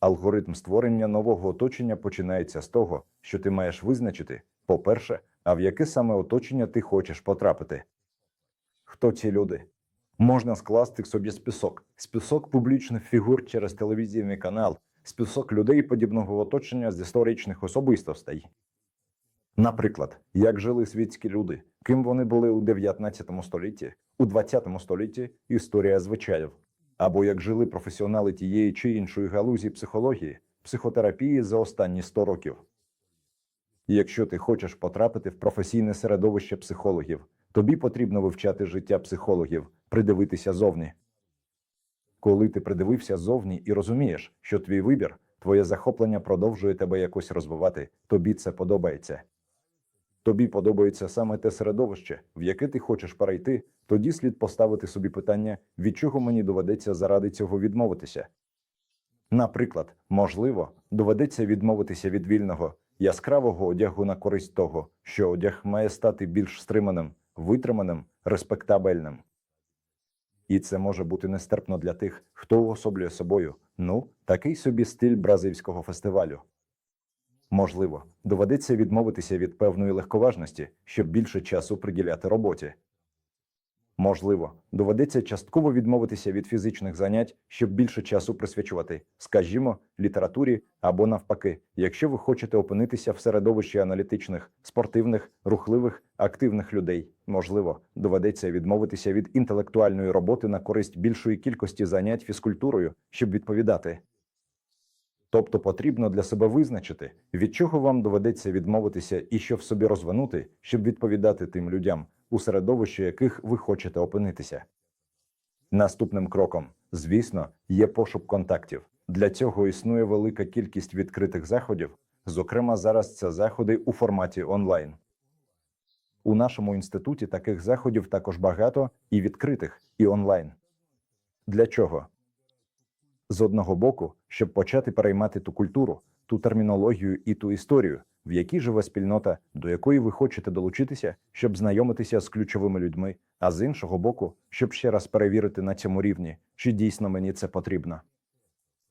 Алгоритм створення нового оточення починається з того, що ти маєш визначити, по-перше, а в яке саме оточення ти хочеш потрапити. Хто ці люди? Можна скласти собі список, список публічних фігур через телевізійний канал, список людей подібного оточення з історичних особистостей. Наприклад, як жили світські люди, ким вони були у 19 столітті, у 20 столітті історія звичаїв, або як жили професіонали тієї чи іншої галузі психології, психотерапії за останні 100 років. І Якщо ти хочеш потрапити в професійне середовище психологів, тобі потрібно вивчати життя психологів, придивитися зовні. Коли ти придивився зовні і розумієш, що твій вибір, твоє захоплення продовжує тебе якось розвивати, тобі це подобається. Тобі подобається саме те середовище, в яке ти хочеш перейти, тоді слід поставити собі питання, від чого мені доведеться заради цього відмовитися. Наприклад, можливо, доведеться відмовитися від вільного, яскравого одягу на користь того, що одяг має стати більш стриманим, витриманим, респектабельним. І це може бути нестерпно для тих, хто уособлює собою, ну, такий собі стиль бразильського фестивалю. Можливо, доведеться відмовитися від певної легковажності, щоб більше часу приділяти роботі. Можливо, доведеться частково відмовитися від фізичних занять, щоб більше часу присвячувати, скажімо, літературі або навпаки, якщо ви хочете опинитися в середовищі аналітичних, спортивних, рухливих, активних людей. Можливо, доведеться відмовитися від інтелектуальної роботи на користь більшої кількості занять фізкультурою, щоб відповідати. Тобто потрібно для себе визначити, від чого вам доведеться відмовитися і що в собі розвинути, щоб відповідати тим людям, у середовищі яких ви хочете опинитися. Наступним кроком, звісно, є пошук контактів. Для цього існує велика кількість відкритих заходів, зокрема, зараз це заходи у форматі онлайн. У нашому інституті таких заходів також багато і відкритих, і онлайн. Для чого? З одного боку, щоб почати переймати ту культуру, ту термінологію і ту історію, в якій живе спільнота, до якої ви хочете долучитися, щоб знайомитися з ключовими людьми, а з іншого боку, щоб ще раз перевірити на цьому рівні, чи дійсно мені це потрібно.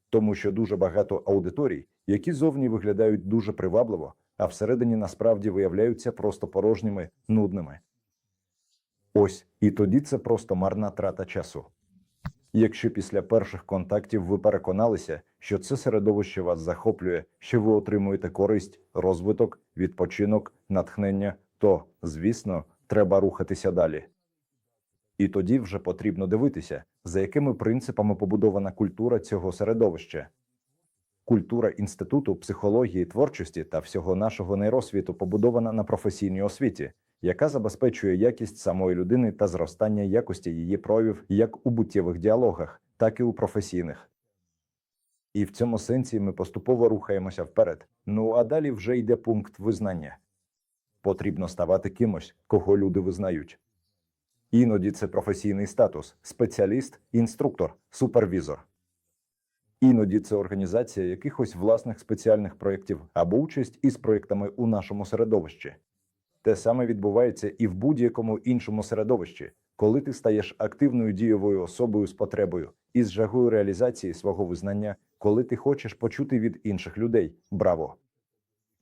Тому що дуже багато аудиторій, які зовні виглядають дуже привабливо, а всередині насправді виявляються просто порожніми, нудними. Ось і тоді це просто марна трата часу. Якщо після перших контактів ви переконалися, що це середовище вас захоплює, що ви отримуєте користь, розвиток, відпочинок, натхнення, то, звісно, треба рухатися далі. І тоді вже потрібно дивитися, за якими принципами побудована культура цього середовища. Культура інституту психології, творчості та всього нашого нейросвіту побудована на професійній освіті, яка забезпечує якість самої людини та зростання якості її проявів як у буттєвих діалогах, так і у професійних. І в цьому сенсі ми поступово рухаємося вперед. Ну а далі вже йде пункт визнання. Потрібно ставати кимось, кого люди визнають. Іноді це професійний статус, спеціаліст, інструктор, супервізор. Іноді це організація якихось власних спеціальних проєктів або участь із проєктами у нашому середовищі. Те саме відбувається і в будь-якому іншому середовищі, коли ти стаєш активною дієвою особою з потребою і з жагою реалізації свого визнання, коли ти хочеш почути від інших людей браво!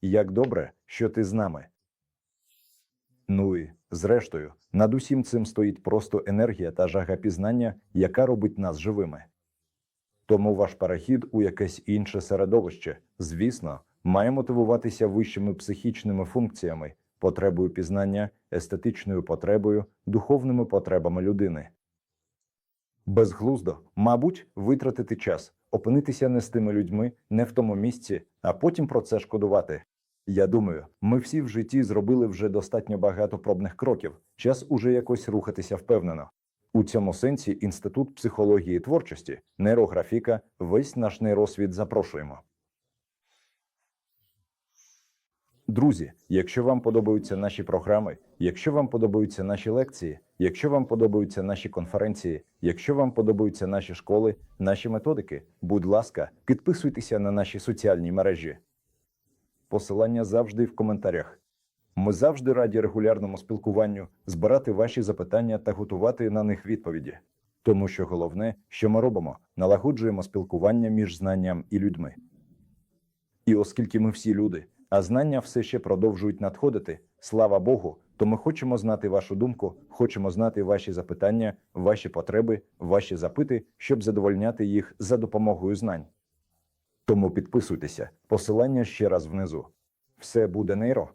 Як добре, що ти з нами. Ну і, зрештою, над усім цим стоїть просто енергія та жага пізнання, яка робить нас живими. Тому ваш перехід у якесь інше середовище, звісно, має мотивуватися вищими психічними функціями, потребою пізнання, естетичною потребою, духовними потребами людини. Безглуздо, мабуть, витратити час, опинитися не з тими людьми, не в тому місці, а потім про це шкодувати. Я думаю, ми всі в житті зробили вже достатньо багато пробних кроків, час уже якось рухатися впевнено. У цьому сенсі Інститут психології творчості, нейрографіка, весь наш нейросвіт запрошуємо. Друзі, якщо вам подобаються наші програми, якщо вам подобаються наші лекції, якщо вам подобаються наші конференції, якщо вам подобаються наші школи, наші методики, будь ласка, підписуйтеся на наші соціальні мережі. Посилання завжди в коментарях. Ми завжди раді регулярному спілкуванню, збирати ваші запитання та готувати на них відповіді. Тому що головне, що ми робимо, налагоджуємо спілкування між знанням і людьми. І оскільки ми всі люди, а знання все ще продовжують надходити, слава Богу, то ми хочемо знати вашу думку, хочемо знати ваші запитання, ваші потреби, ваші запити, щоб задовольняти їх за допомогою знань. Тому підписуйтеся, посилання ще раз внизу. Все буде нейро.